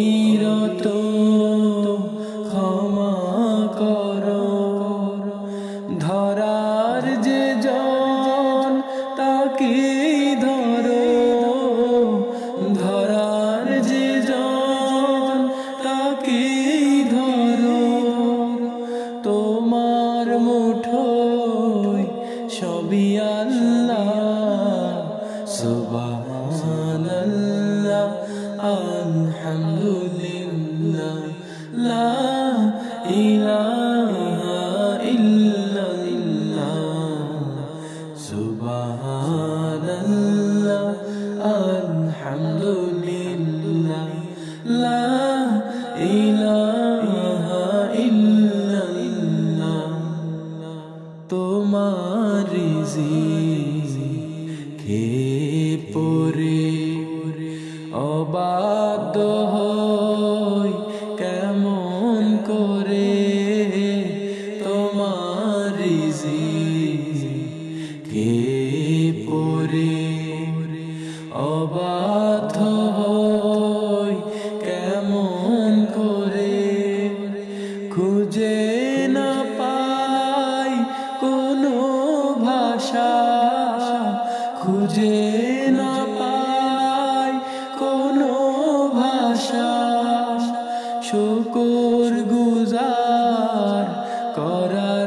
অবিরত ক্ষমা করো। ধরার যে জন, তাকে ধরো। ধরার যে জন, তাকে ধরো। তোমার মুঠোয় সবই আল্লাহ, সুবহানাল্লাহ আলহামদুলিল্লাহ লা ইলাহা ইল্লাল্লাহ সুবহানাল্লাহ আলহামদুলিল্লাহ লা ইলাহা ইল্লাল্লাহ তোমার কে পরে অবাধ্য কে পরে অবাধ্য হই, কেমন করে খুঁজে পাই কোনো ভাষা। খুঁজে না পাই কোনো ভাষা। শুকুর গুজার করার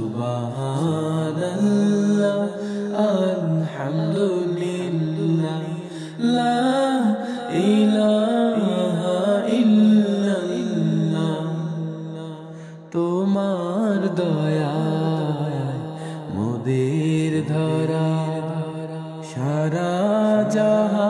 সুবহানাল্লাহ আলহামদুলিল্লাহ লা তোমার দয়া মোদের ধরা সারা জাহা